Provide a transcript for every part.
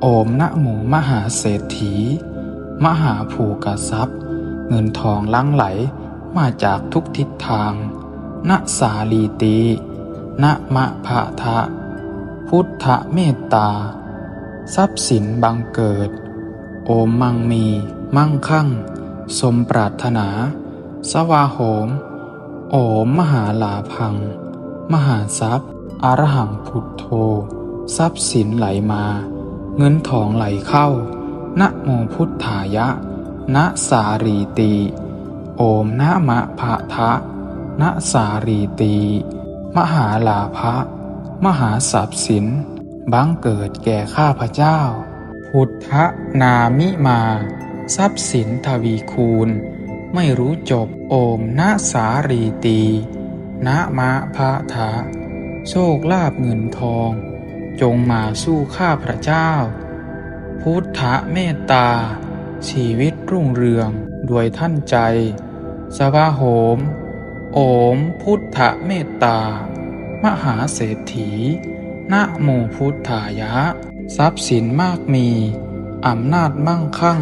โอมนะหมูมหาเศรษฐี มหาภูกทรัพย์ เงินทองลังไหลมาจากทุกทิศทาง ณสาลีตีณมะพะทะ พุทธเมตตา ทรัพย์สินบังเกิด โอมมังมีมั่งคั่ง สมปรารถนา สวาโหม โอมมหาลาพัง มหาทรัพย์อรหังพุทโธ ทรัพย์สินไหลมา เงินทองไหลเข้า นะโมพุทธายะ นะสารีตี โอมนะมะพะทะ นะสารีตี มหาลาภะ มหาทรัพย์สินบังเกิดแก่ข้าพเจ้า พุทธนามิมา ทรัพย์สินทวีคูณ ไม่รู้จบโอมนะสารีตี นะมะพะทะ โชคลาภเงินทอง จงมาสู้ข้าพระเจ้า พุทธเมตตา ชีวิตรุ่งเรืองด้วยท่านใจสวาโหม โอมพุทธเมตตา มหาเศรษฐีนะโมพุทธายะ ทรัพย์สินมากมี อำนาจมั่งคั่ง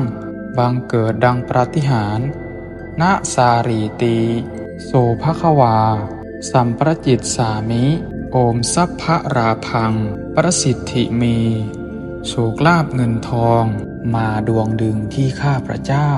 บังเกิดดังปาฏิหารย์ณสารีตี โสภควา สัมประจิตสามิ โอมสัพพะราพัง ประสิทธิมีโชคลาบเงินทอง มาดวงดึงที่ข้าพระเจ้า